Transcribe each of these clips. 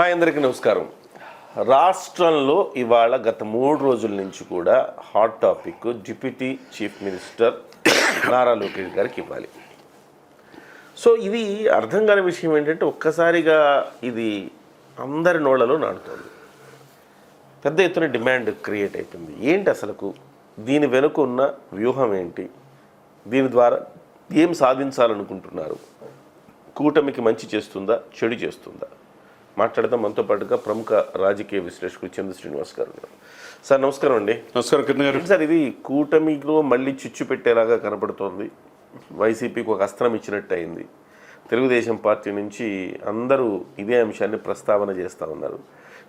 Hi అందరికీ నమస్కారం. రాష్ట్రంలో ఇవాళ గత మూడు రోజుల నుంచి కూడా hot topic deputy chief minister Nara Lokesh గారికి ఇవ్వాలి. సో ఇది అర్థం కాని విషయం ఏంటంటే ఒక్కసారిగా ఇది అందరి నోళ్ళలో నాడుతోంది పెద్ద ఎత్తున డిమాండ్ క్రియేట్ అయిపోయింది. ఏంటి అసలుకు? దీని వెనుక ఉన్న వ్యూహం ఏంటి? దీని ద్వారా ఏం సాధించాలనుకుంటున్నారు? కూటమికి మంచి చేస్తుందా? చెడు చేస్తుందా? మాట్లాడదాం. మనతో పాటుగా ప్రముఖ రాజకీయ విశ్లేషకుడు చంద్ర శ్రీనివాస్ గారు ఉన్నారు. సార్ నమస్కారం అండి. నమస్కారం కిరణ్ గారు. సార్ ఇది కూటమిలో మళ్ళీ చిచ్చు పెట్టేలాగా కనపడుతోంది. వైసీపీకి ఒక అస్త్రం ఇచ్చినట్టు అయింది. తెలుగుదేశం పార్టీ నుంచి అందరూ ఇదే అంశాన్ని ప్రస్తావన చేస్తూ ఉన్నారు.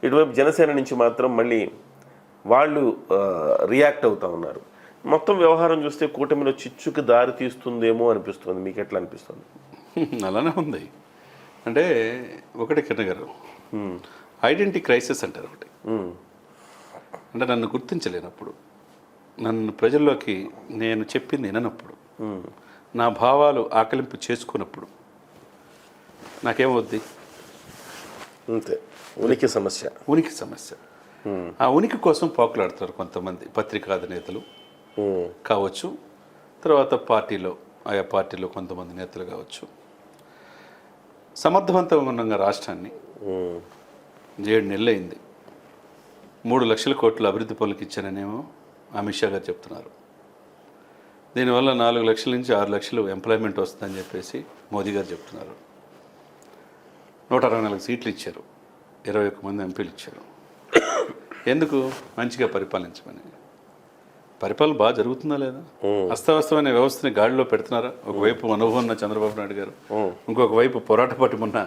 ఇటువైపు జనసేన నుంచి మాత్రం మళ్ళీ వాళ్ళు రియాక్ట్ అవుతూ ఉన్నారు. మొత్తం వ్యవహారం చూస్తే కూటమిలో చిచ్చుకు దారి తీస్తుందేమో అనిపిస్తుంది. మీకు ఎట్లా అనిపిస్తుంది? అలానే ఉంది. అంటే ఒకటి కిరణ్ గారు. ఐడెంటిటీ క్రైసిస్ అంటారు ఒకటి. అంటే నన్ను గుర్తించలేనప్పుడు నన్ను ప్రజల్లోకి నేను చెప్పింది విననప్పుడు. నా భావాలు ఆకలింపు చేసుకున్నప్పుడు నాకేమవుద్ది? అంతే. ఉనికి సమస్య. ఉనికి సమస్య. ఆ ఉనికి కోసం పోకులాడుతారు కొంతమంది పత్రికా అధినేతలు. మ్మ్. కావచ్చు. తర్వాత పార్టీలో ఆయా పార్టీలో కొంతమంది నేతలు కావచ్చు. సమర్థవంతంగా రాష్ట్రాన్ని ఏడు నెలలు అయింది మూడు లక్షల కోట్ల అభివృద్ధి పనులకు ఇచ్చాననేమో అమిత్ షా గారు చెప్తున్నారు. దీనివల్ల నాలుగు లక్షల నుంచి ఆరు లక్షలు ఎంప్లాయ్మెంట్ వస్తుందని చెప్పేసి మోదీ గారు చెప్తున్నారు. నూట అరవై నాలుగు సీట్లు ఇచ్చారు. ఇరవై ఒక్క మంది ఎంపీలు ఇచ్చారు. ఎందుకు? మంచిగా పరిపాలించమని. పరిపాలన బాగా జరుగుతుందా లేదా? అస్తవ్యస్తమైన వ్యవస్థని గాడిలో పెడుతున్నారా? ఒకవైపు అనుభవం ఉన్న చంద్రబాబు నాయుడు గారు ఇంకొక వైపు పోరాట పట్టుమున్న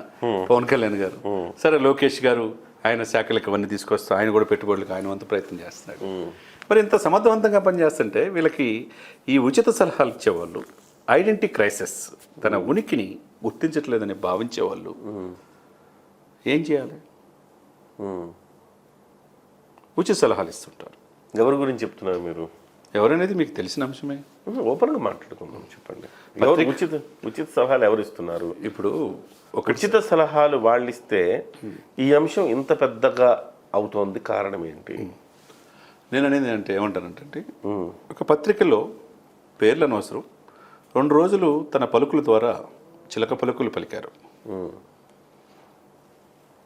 పవన్ కళ్యాణ్ గారు. సరే లోకేష్ గారు ఆయన శాఖలకు అవన్నీ తీసుకొస్తూ ఆయన కూడా పెట్టుబడులకు ఆయన వంతు ప్రయత్నం చేస్తున్నాడు. మరి ఇంత సమర్థవంతంగా పనిచేస్తుంటే వీళ్ళకి ఈ ఉచిత సలహాలు ఇచ్చేవాళ్ళు ఐడెంటిటీ క్రైసిస్ తన ఉనికిని గుర్తించట్లేదని భావించేవాళ్ళు ఏం చేయాలి. ఉచిత సలహాలు ఇస్తుంటారు. ఎవరి గురించి చెప్తున్నారు మీరు? ఎవరనేది మీకు తెలిసిన అంశమే? ఓపెన్గా మాట్లాడుకుందాం చెప్పండి. ఎవరు ఉచిత ఉచిత సలహాలు ఎవరు ఇస్తున్నారు? ఇప్పుడు ఒక ఉచిత సలహాలు వాళ్ళు ఇస్తే ఈ అంశం ఇంత పెద్దగా అవుతోంది కారణం ఏంటి? నేను అనేది అంటే ఏమంటానంటే ఒక పత్రికలో పేర్లు అనవసరం రెండు రోజులు తన పలుకుల ద్వారా చిలక పలుకులు పలికారు.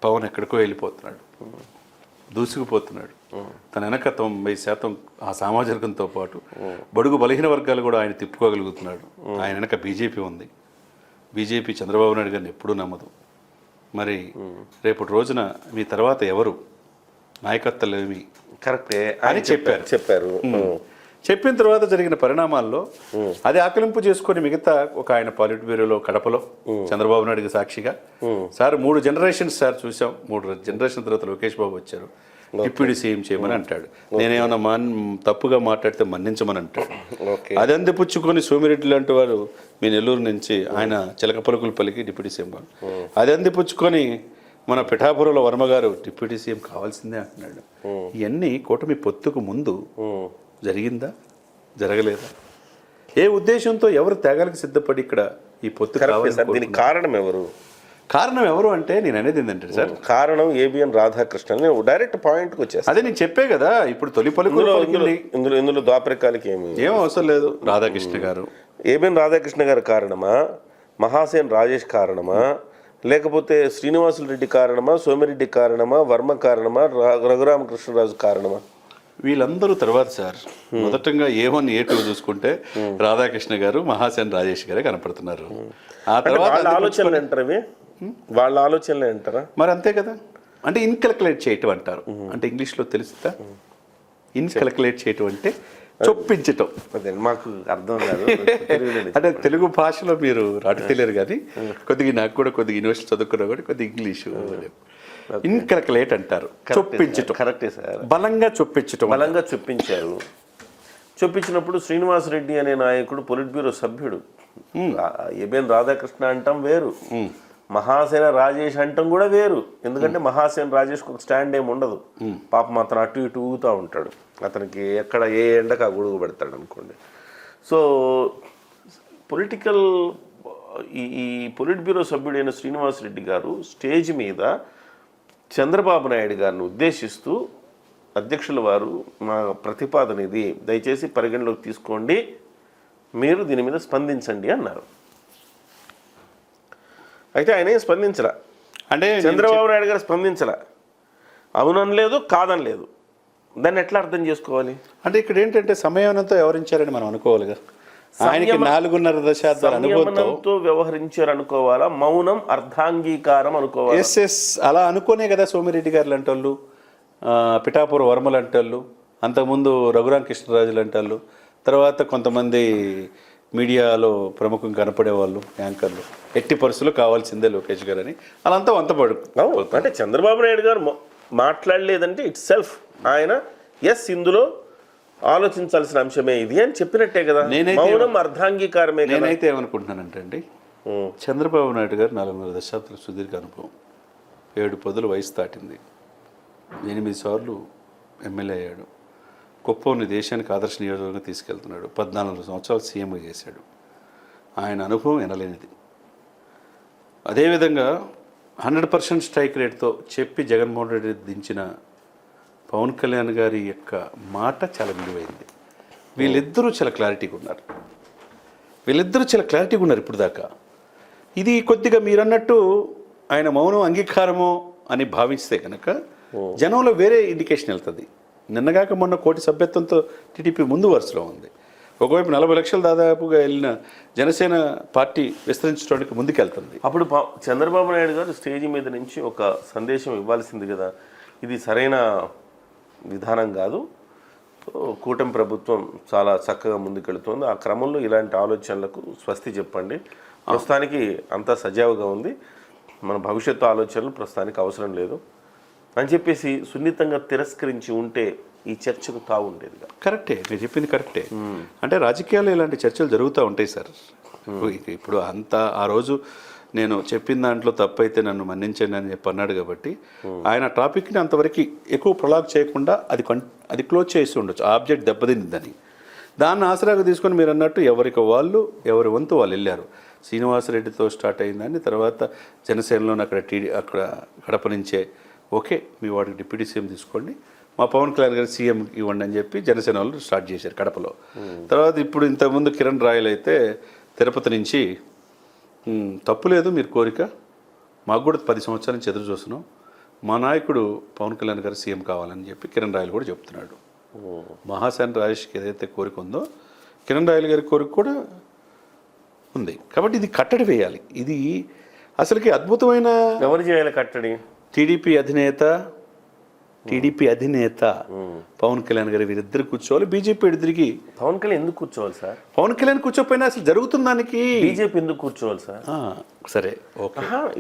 పవన్ ఎక్కడికో వెళ్ళిపోతున్నాడు. దూసుకుపోతున్నాడు. తన వెనక తొంభై శాతం ఆ సామాజికంతో పాటు బడుగు బలహీన వర్గాలు కూడా ఆయన తిప్పుకోగలుగుతున్నాడు. ఆయన వెనక బీజేపీ ఉంది. బీజేపీ చంద్రబాబు నాయుడు గారిని ఎప్పుడూ నమ్మదు. మరి రేపటి రోజున మీ తర్వాత ఎవరు? నాయకత్వాలు ఏమి కరెక్టే. అని చెప్పారు. చెప్పారు. చెప్పిన తర్వాత జరిగిన పరిణామాల్లో అది ఆకలింపు చేసుకొని మిగతా ఒక ఆయన పాలిట్ బ్యూరోలో కడపలో చంద్రబాబు నాయుడుకి సాక్షిగా. సార్ మూడు జనరేషన్స్ సార్ చూసాం. మూడు జనరేషన్ తర్వాత లోకేష్ బాబు వచ్చారు. డిప్యూటీ సీఎం చేయమని అంటాడు. నేనేమన్నా మాన్ తప్పుగా మాట్లాడితే మన్నించమని అంటాడు. అది అందిపుచ్చుకొని సోమిరెడ్డి లాంటి వారు మీ నెల్లూరు నుంచి ఆయన చిలక పలుకులు పలికి డిప్యూటీ సీఎం అది అందిపుచ్చుకొని మన పిఠాపురంలో వర్మ గారు డిప్యూటీ సీఎం కావాల్సిందే అంటున్నాడు. ఇవన్నీ కూటమి పొత్తుకు ముందు జరిగిందా? జరగలేదా? ఏ ఉద్దేశంతో ఎవరు త్యాగాలకు సిద్ధపడి ఇక్కడ ఈ పొత్తు దీనికి కారణం ఎవరు? కారణం ఎవరు అంటే నేను అనేది ఏంటంటే సార్ కారణం ఏబిఎన్ రాధాకృష్ణన్. నేను డైరెక్ట్ పాయింట్కి వచ్చేస్తాను అదే నేను చెప్పే కదా ఇప్పుడు తొలి పలుకులు ఇందులో ఇందులో ద్వాపరికాలకి ఏమి? ఏం అవసరం లేదు రాధాకృష్ణ గారు. ఏబిఎన్ రాధాకృష్ణ గారి కారణమా? మహాసేన్ రాజేష్ కారణమా? లేకపోతే శ్రీనివాసులు రెడ్డి కారణమా? సోమిరెడ్డి కారణమా? వర్మ కారణమా? రఘురామకృష్ణరాజు కారణమా? వీళ్ళందరూ తర్వాత సార్ మొదటంగా ఏ వన్ ఏ టూ చూసుకుంటే రాధాకృష్ణ గారు మహాసేన్ రాజేష్ గారే కనపడుతున్నారు. ఆ అంటే తర్వాత వాళ్ళ ఆలోచనలు అంటారు వాళ్ళ ఆలోచనలు అంటారా మరి అంతే కదా. అంటే ఇన్కల్కులేట్ చేయటం అంటారు. అంటే ఇంగ్లీష్లో తెలుస్తుందా? ఇన్కల్కులేట్ చేయటం అంటే చొప్పించటం. మాకు అర్థం కాదు. అంటే తెలుగు భాషలో మీరు రాటు తెలియరు కానీ కొద్దిగా నాకు కూడా కొద్దిగా యూనివర్సిటీ చదువుకున్నా కూడా కొద్దిగా ఇంగ్లీషు ఇన్కల్కులేట్ అంటారు. చొప్పించటం. కరెక్టే సార్. బలంగా చొప్పించటం బలంగా చొప్పించారు. చొప్పించినప్పుడు శ్రీనివాసరెడ్డి అనే నాయకుడు పొలిట్ బ్యూరో సభ్యుడు ఏబిఎన్ రాధాకృష్ణ అంటాం వేరు. మహాసేన రాజేష్ అంటాం కూడా వేరు. ఎందుకంటే మహాసేన రాజేష్కి ఒక స్టాండ్ ఏమి ఉండదు. పాపం అతను అటు ఇటు ఊగుతూ ఉంటాడు. అతనికి ఎక్కడ ఏ ఎండకు ఆ గొడుగు పెడతాడు అనుకోండి. సో పొలిటికల్ ఈ ఈ పొలిట్ బ్యూరో సభ్యుడైన శ్రీనివాసరెడ్డి గారు స్టేజ్ మీద చంద్రబాబు నాయుడు గారిని ఉద్దేశిస్తూ అధ్యక్షుల వారు మా ప్రతిపాదన ఇది. దయచేసి పరిగణలోకి తీసుకోండి. మీరు దీని మీద స్పందించండి అన్నారు. అయితే ఆయన ఏం స్పందించరా అంటే చంద్రబాబు నాయుడు గారు స్పందించరా అవుననలేదు కాదనలేదు. దాన్ని ఎట్లా అర్థం చేసుకోవాలి? అంటే ఇక్కడ ఏంటంటే సమయానంతో వ్యవహరించారని మనం అనుకోవాలిగా. ఆయనకి నాలుగున్నర దశాబ్దాల అనుభవంతో వ్యవహరించారు అనుకోవాలా మౌనం అర్ధాంగీకారం అనుకోవాలా? Yes yes. అలా అనుకోనే కదా సోమిరెడ్డి గారు ఆ, పిఠాపుర వర్మ లాంటి వాళ్ళు అంతకుముందు రఘురామ కృష్ణరాజు లాంటి వాళ్ళు తర్వాత కొంతమంది మీడియాలో ప్రముఖం కనపడే వాళ్ళు యాంకర్లు. ఎట్టి పరిస్థితులు కావాల్సిందే లోకేష్ గారు అని. అలంతా వంతపడు. అంటే చంద్రబాబు నాయుడు గారు మాట్లాడలేదంటే ఇట్ సెల్ఫ్ ఆయన ఎస్ ఇందులో ఆలోచించాల్సిన అంశమే ఇది అని చెప్పినట్టే కదా. నేనైతే- మౌనం అర్ధాంగీకారమే నేనైతే ఏమనుకుంటున్నానంటే అండి. చంద్రబాబు నాయుడు గారు నాలుగున్నర దశాబ్దాల సుదీర్ఘ అనుభవం ఏడు పదుల వయసు దాటింది. ఎనిమిది సార్లు ఎమ్మెల్యే అయ్యాడు. కుప్పంని దేశానికి ఆదర్శ నియోజకవర్గంగా తీసుకెళ్తున్నాడు. పద్నాలుగు సంవత్సరాలు సీఎంగా చేశాడు. ఆయన అనుభవం ఎనలేనిది అదేవిధంగా హండ్రెడ్ పర్సెంట్ స్ట్రైక్ రేట్తో చెప్పి జగన్మోహన్ రెడ్డి దించిన పవన్ కళ్యాణ్ గారి యొక్క మాట చాలా విలువైంది. వీళ్ళిద్దరూ చాలా క్లారిటీగా ఉన్నారు. వీళ్ళిద్దరూ చాలా క్లారిటీగా ఉన్నారు ఇప్పుడు దాకా. ఇది కొద్దిగా మీరన్నట్టు ఆయన మౌనం అంగీకారమో అని భావిస్తే కనుక జనంలో వేరే ఇండికేషన్ వెళ్తుంది. నిన్నగాక మొన్న కోటి సభ్యత్వంతో టీడీపీ ముందు వరుసలో ఉంది. ఒకవైపు నలభై లక్షలు దాదాపుగా వెళ్ళిన జనసేన పార్టీ విస్తరించడానికి ముందుకెళ్తుంది. అప్పుడు చంద్రబాబు నాయుడు గారు స్టేజ్ మీద నుంచి ఒక సందేశం ఇవ్వాల్సింది కదా. ఇది సరైన విధానం కాదు. కూటమి ప్రభుత్వం చాలా చక్కగా ముందుకెళ్తోంది. ఆ క్రమంలో ఇలాంటి ఆలోచనలకు స్వస్తి చెప్పండి. ప్రస్తుతానికి అంతా సజావుగా ఉంది. మన భవిష్యత్తు ఆలోచనలు ప్రస్తుతానికి అవసరం లేదు అని చెప్పేసి సున్నితంగా తిరస్కరించి ఉంటే ఈ చర్చకు తావు ఉండేదిగా. కరెక్టే. మీరు చెప్పింది కరెక్టే. అంటే రాజకీయాల్లో ఇలాంటి చర్చలు జరుగుతూ ఉంటాయి సార్. ఇప్పుడు అంత ఆ రోజు నేను చెప్పిన దాంట్లో తప్పైతే నన్ను మన్నించండి అని చెప్పి అన్నాడు కాబట్టి ఆయన టాపిక్ని అంతవరకు ఎక్కువ ప్రొలాగ్ చేయకుండా అది అది క్లోజ్ చేసి ఉండొచ్చు. ఆ ఆబ్జెక్ట్ దెబ్బతిందని దాన్ని ఆసరాగా తీసుకొని మీరు అన్నట్టు ఎవరికి వాళ్ళు ఎవరి వంతు వాళ్ళు వెళ్ళారు. శ్రీనివాసరెడ్డితో స్టార్ట్ అయిందని తర్వాత జనసేనలోని అక్కడ టీడీ అక్కడ కడప నుంచే ఓకే మీ వాడికి డిప్యూటీ సీఎం తీసుకోండి మా పవన్ కళ్యాణ్ గారు సీఎం ఇవ్వండి అని చెప్పి జనసేన వాళ్ళు స్టార్ట్ చేశారు కడపలో. తర్వాత ఇప్పుడు ఇంతకుముందు కిరణ్ రాయల్ అయితే తిరుపతి నుంచి "ఉమ్, తప్పు లేదు మీరు కోరిక. మాకు కూడా పది సంవత్సరాల నుంచి ఎదురు చూస్తున్నాం. మా నాయకుడు పవన్ కళ్యాణ్ గారు సీఎం కావాలని చెప్పి కిరణ్ రాయల్ కూడా చెప్తున్నాడు. మహాసేన రాజేష్కి ఏదైతే కోరిక ఉందో కిరణ్ రాయల్ గారి కోరిక కూడా ఉంది. కాబట్టి ఇది కట్టడి వేయాలి. ఇది అసలుకి అద్భుతమైన ఎవరు చేయాలి కట్టడి? టీడీపీ అధినేత టీడీపీ అధినేత పవన్ కళ్యాణ్ గారు వీరిద్దరు కూర్చోవాలి. బీజేపీ ఇద్దరికి పవన్ కళ్యాణ్ ఎందుకు కూర్చోవాలి సార్? పవన్ కళ్యాణ్ కూర్చోపోయినా అసలు జరుగుతుంది దానికి బీజేపీ ఎందుకు కూర్చోవాలి సార్? సరే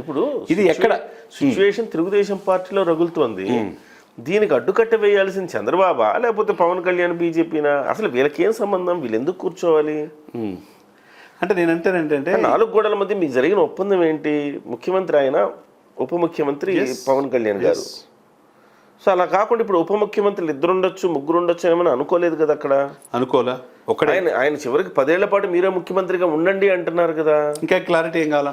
ఇప్పుడు ఇది ఎక్కడ? సిచ్యువేషన్ తెలుగుదేశం పార్టీలో రగులుతోంది. దీనికి అడ్డుకట్ట వేయాల్సింది చంద్రబాబా లేకపోతే పవన్ కళ్యాణ్ బీజేపీనా? అసలు వీళ్ళకి ఏం సంబంధం? వీళ్ళు ఎందుకు కూర్చోవాలి. అంటే నేనంటేనంటే నాలుగు గోడల మధ్య మీకు జరిగిన ఒప్పందం ఏంటి? ముఖ్యమంత్రి ఆయన ఉప ముఖ్యమంత్రి పవన్ కళ్యాణ్ గారు. సో అలా కాకుండా ఇప్పుడు ఉప ముఖ్యమంత్రులు ఇద్దరు ఉండొచ్చు ముగ్గురు ఉండొచ్చు ఏమైనా అనుకోలేదు కదా అక్కడ? అనుకోలా? ఒక్కడే. ఆయన ఆయన చివరికి పదేళ్ళ పాటు మీరే ముఖ్యమంత్రిగా ఉండండి అంటున్నారు కదా. ఇంకా క్లారిటీ ఏం కావాలా?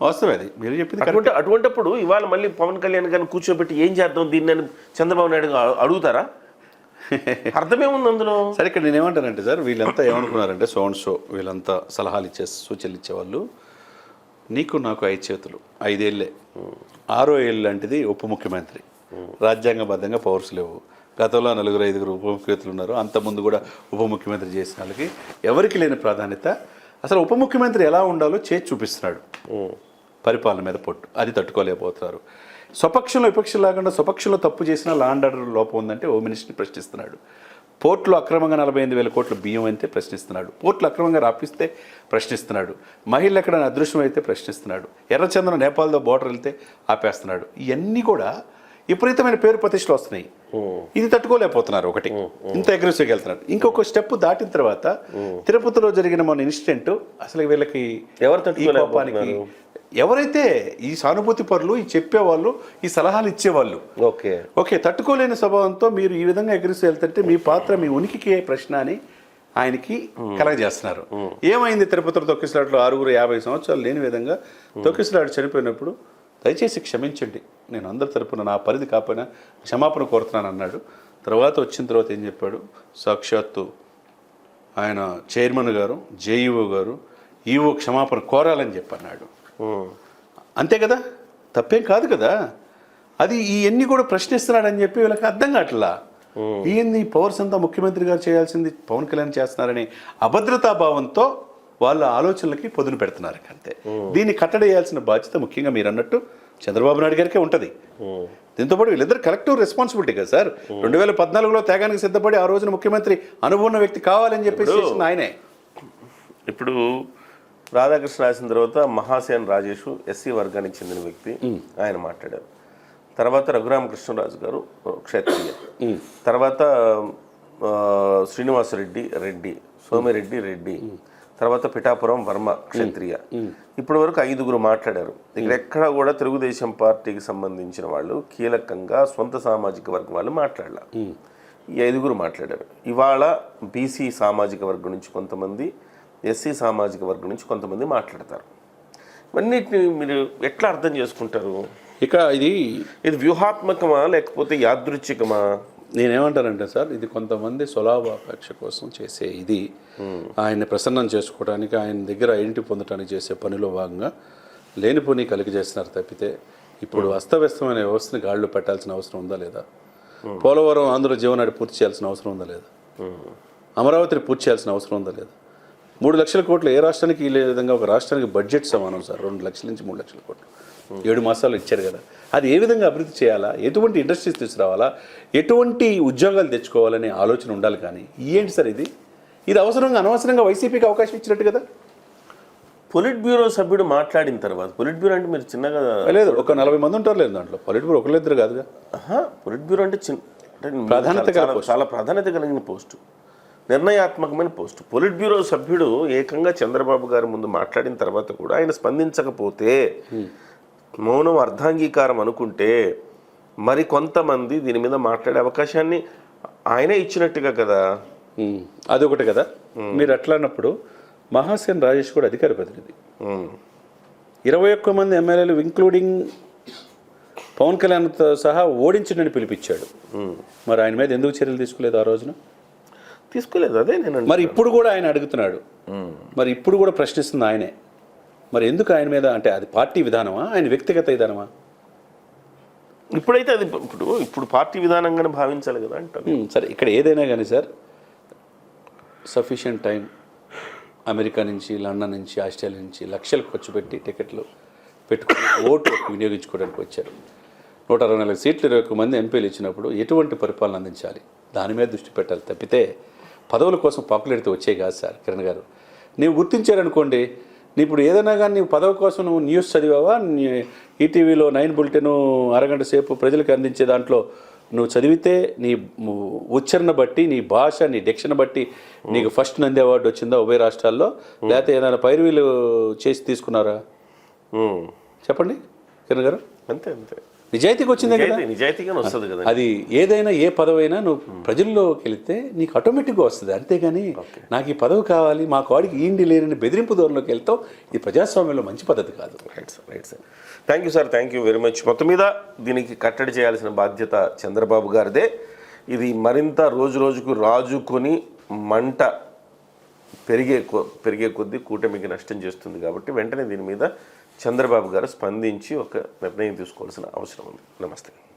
వాస్తవే అది. మీరు చెప్పింది. అటువంటి అటువంటిప్పుడు ఇవాళ మళ్ళీ పవన్ కళ్యాణ్ గారిని కూర్చోబెట్టి ఏం చేద్దాం దీన్ని అని చంద్రబాబు నాయుడు గారు అడుగుతారా? అర్థమేముంది అందులో? సరే ఇక్కడ నేను ఏమంటానంటే సార్ వీళ్ళంతా ఏమనుకున్నారంటే సోన్ షో వీళ్ళంతా సలహాలు ఇచ్చే సూచనలు ఇచ్చేవాళ్ళు. నీకు నాకు ఐదు చేతులు ఐదేళ్ళే ఆరో ఏళ్ళు లాంటిది ఉప ముఖ్యమంత్రి. రాజ్యాంగబద్ధంగా పవర్స్ లేవు. గతంలో నలుగురు ఐదుగురు ఉప ముఖ్యమంత్రులు ఉన్నారు. అంత ముందు కూడా ఉప ముఖ్యమంత్రి చేసిన వాళ్ళకి ఎవరికి లేని ప్రాధాన్యత? అసలు ఉప ముఖ్యమంత్రి ఎలా ఉండాలో చేసి చూపిస్తున్నాడు. పరిపాలన మీద పొట్టు. అది తట్టుకోలేకపోతున్నారు. స్వపక్షంలో విపక్షం లేకుండా స్వపక్షంలో తప్పు చేసిన లాండ్ ఆర్డర్ లోపం ఉందంటే ఓ మినిస్టర్ని ప్రశ్నిస్తున్నాడు. పోర్టులో అక్రమంగా నలభై ఎనిమిది వేల కోట్ల బియ్యం అయితే ప్రశ్నిస్తున్నాడు. పోర్టులు అక్రమంగా రాపిస్తే ప్రశ్నిస్తున్నాడు. మహిళలు ఎక్కడ అదృశ్యం అయితే ప్రశ్నిస్తున్నాడు. ఎర్రచంద్రం నేపాల్తో బోర్డర్ వెళ్తే ఆపేస్తున్నాడు. ఇవన్నీ కూడా విపరీతమైన పేరు ప్రతిష్టలు వస్తున్నాయి. ఇది తట్టుకోలేకపోతున్నారు ఒకటి. ఇంత అగ్రెసివ్గా వెళ్తున్నారు. ఇంకొక స్టెప్ దాటిన తర్వాత తిరుపతిలో జరిగిన మన ఇన్సిడెంట్ అసలు వీళ్ళకి ఎవరు కోపానికి ఎవరైతే ఈ సానుభూతి పరులు ఈ చెప్పేవాళ్ళు ఈ సలహాలు ఇచ్చేవాళ్ళు ఓకే. ఓకే తట్టుకోలేని స్వభావంతో మీరు ఈ విధంగా ఎగిరిసి వెళ్తుంటే మీ పాత్ర మీ ఉనికికి ప్రశ్న అని ఆయనకి కలగజేస్తున్నారు. ఏమైంది తిరుపతిలో తొక్కిసలాట్లో? ఆరుగురు యాభై సంవత్సరాలు లేని విధంగా తొక్కిసలాడు చనిపోయినప్పుడు దయచేసి క్షమించండి. నేను అందరి తరపున నా పరిధి కాకపోయినా క్షమాపణ కోరుతున్నాను అన్నాడు. తర్వాత వచ్చిన తర్వాత ఏం చెప్పాడు? సాక్షాత్తు ఆయన చైర్మన్ గారు జేఈఓ గారు ఈఓ క్షమాపణ కోరాలని చెప్పన్నాడు. అంతే కదా? తప్పేం కాదు కదా? అది ఇవన్నీ కూడా ప్రశ్నిస్తున్నాడని చెప్పి వీళ్ళకి అర్థం కావట్లా? ఈయన్ని పవర్స్ అంతా ముఖ్యమంత్రి గారు చేయాల్సింది పవన్ కళ్యాణ్ చేస్తున్నారని అభద్రతా భావంతో వాళ్ళ ఆలోచనలకి పొదును పెడుతున్నారు అంతే దీన్ని కట్టడి చేయాల్సిన బాధ్యత ముఖ్యంగా మీరు అన్నట్టు చంద్రబాబు నాయుడు గారికే ఉంటుంది. ఉమ్. దీంతో పాటు వీళ్ళిద్దరు కలెక్టివ్ రెస్పాన్సిబిలిటీ కదా సార్. రెండు వేల పద్నాలుగులో త్యాగానికి సిద్ధపడి ఆ రోజున ముఖ్యమంత్రి అనుభవం వ్యక్తి కావాలని చెప్పేసి ఆయనే. ఇప్పుడు రాధాకృష్ణ రాసిన తర్వాత మహాసేన్ రాజేష్ ఎస్సీ వర్గానికి చెందిన వ్యక్తి ఆయన మాట్లాడారు. తర్వాత రఘురామకృష్ణరాజు గారు క్షత్రియ. తర్వాత శ్రీనివాసరెడ్డి రెడ్డి సోమిరెడ్డి రెడ్డి. తర్వాత పిఠాపురం వర్మ క్షత్రియ. ఇప్పటి వరకు ఐదుగురు మాట్లాడారు. ఇక్కడ ఎక్కడ కూడా తెలుగుదేశం పార్టీకి సంబంధించిన వాళ్ళు కీలకంగా సొంత సామాజిక వర్గం వాళ్ళు మాట్లాడాల. ఈ ఐదుగురు మాట్లాడారు. ఇవాళ బీసీ సామాజిక వర్గం నుంచి కొంతమంది ఎస్సీ సామాజిక వర్గం నుంచి కొంతమంది మాట్లాడతారు. ఇవన్నిటిని మీరు ఎట్లా అర్థం చేసుకుంటారు? ఇక ఇది ఇది వ్యూహాత్మకమా లేకపోతే యాదృచ్ఛికమా? నేనేమంటానంటే సార్ ఇది కొంతమంది స్వలాభాపేక్ష కోసం చేసే ఇది. ఆయన్ని ప్రసన్నం చేసుకోవడానికి ఆయన దగ్గర ఐడెంటిటీ పొందడానికి చేసే పనిలో భాగంగా లేనిపోని కలిగి చేస్తున్నారు తప్పితే ఇప్పుడు అస్తవ్యస్తమైన వ్యవస్థని గాడిలో పెట్టాల్సిన అవసరం ఉందా లేదా? పోలవరం ఆంధ్ర జీవనాడి పూర్తి చేయాల్సిన అవసరం ఉందా లేదా? అమరావతిని పూర్తి చేయాల్సిన అవసరం ఉందా లేదా? మూడు లక్షల కోట్లు ఏ రాష్ట్రానికి ఈ విధంగా ఒక రాష్ట్రానికి బడ్జెట్ సమానం సార్ రెండు లక్షల నుంచి మూడు లక్షల కోట్లు. ఏడు మాసాలు ఇచ్చారు కదా. అది ఏ విధంగా అభివృద్ధి చేయాలా? ఎటువంటి ఇండస్ట్రీస్ తీసుకురావాలా? ఎటువంటి ఉద్యోగాలు తెచ్చుకోవాలనే ఆలోచన ఉండాలి కానీ ఏంటి సార్ ఇది? ఇది అవసరంగా అనవసరంగా వైసీపీకి అవకాశం ఇచ్చినట్టు కదా. పొలిట్ బ్యూరో సభ్యుడు మాట్లాడిన తర్వాత పొలిట్ బ్యూరో అంటే మీరు చిన్నగా లేదు ఒక నలభై మంది ఉంటారు లేదు దాంట్లో. పొలిటికల్ ఒకళ్ళిద్దరు కాదుగా. పొలిట్ బ్యూరో అంటే చిన్న అంటే ప్రాధాన్యత చాలా ప్రాధాన్యత కలిగిన పోస్టు. నిర్ణయాత్మకమైన పోస్టు. పొలిట్ బ్యూరో సభ్యుడు ఏకంగా చంద్రబాబు గారి ముందు మాట్లాడిన తర్వాత కూడా ఆయన స్పందించకపోతే మౌనం అర్ధాంగీకారం అనుకుంటే మరి కొంతమంది దీని మీద మాట్లాడే అవకాశాన్ని ఆయనే ఇచ్చినట్టుగా కదా? అదొకటి కదా. మీరు అట్లా అన్నప్పుడు మహాసేన్ రాజేష్ కూడా అధికార ప్రతినిధి. ఇరవై ఒక్క మంది ఎమ్మెల్యేలు ఇంక్లూడింగ్ పవన్ కళ్యాణ్తో సహా ఓడించడని పిలిపించాడు. మరి ఆయన మీద ఎందుకు చర్యలు తీసుకోలేదు ఆ రోజున? తీసుకోలేదు అదే నేను. మరి ఇప్పుడు కూడా ఆయన అడుగుతున్నాడు. మరి ఇప్పుడు కూడా ప్రశ్నిస్తుంది ఆయనే. మరి ఎందుకు ఆయన మీద అంటే అది పార్టీ విధానమా? ఆయన వ్యక్తిగత విధానమా? ఇప్పుడైతే అది ఇప్పుడు ఇప్పుడు పార్టీ విధానంగానే భావించాలి కదా అంటాను సరే ఇక్కడ ఏదైనా కానీ సార్ సఫిషియంట్ టైం అమెరికా నుంచి లండన్ నుంచి ఆస్ట్రేలియా నుంచి లక్షలు ఖర్చు పెట్టి టికెట్లు పెట్టుకుని ఓటు వినియోగించుకోవడానికి వచ్చారు. నూట అరవై నాలుగు సీట్లు ఇరవై ఒక్క మంది ఎంపీలు ఇచ్చినప్పుడు ఎటువంటి పరిపాలన అందించాలి? దాని మీద దృష్టి పెట్టాలి తప్పితే పదవుల కోసం పాపులారిటీ వచ్చే కాదు సార్ కిరణ్ గారు. నీవు గుర్తించారనుకోండి ఇప్పుడు ఏదైనా కానీ నీవు పదవి కోసం నువ్వు న్యూస్ చదివావా? నీ- ఈటీవీలో నైన్ బులెటిన్ అరగంట సేపు ప్రజలకు అందించే దాంట్లో నువ్వు చదివితే నీ ఉచ్చారణ బట్టి నీ భాష నీ డిక్షన్ బట్టి నీకు ఫస్ట్ నంది అవార్డు వచ్చిందా ఉభయ రాష్ట్రాల్లో? లేకపోతే ఏదైనా పైరువీలు చేసి తీసుకున్నారా. చెప్పండి కిరణ్ గారు. అంతే అంతే. నిజాయితీకి వచ్చిందే కదా? నిజాయితీ నిజాయితీగానే వస్తుంది కదా అది ఏదైనా ఏ పదవైనా నువ్వు ప్రజల్లోకి వెళితే నీకు ఆటోమేటిక్గా వస్తుంది. అంతేగాని నాకు ఈ పదవి కావాలి మా కాడికి ఈండి లేనని బెదిరింపు దూరంలోకి వెళ్తాం ఇది ప్రజాస్వామ్యంలో మంచి పద్ధతి కాదు. Right sir right sir thank you sir thank you very much మొత్తం మీద దీనికి కట్టడి చేయాల్సిన బాధ్యత చంద్రబాబు గారిదే. ఇది మరింత రోజు రోజుకు రాజుకొని మంట పెరిగే పెరిగే కొద్దీ కూటమికి నష్టం చేస్తుంది కాబట్టి వెంటనే దీని మీద చంద్రబాబు గారు స్పందించి ఒక నిర్ణయం తీసుకోవాల్సిన అవసరం ఉంది. నమస్తే.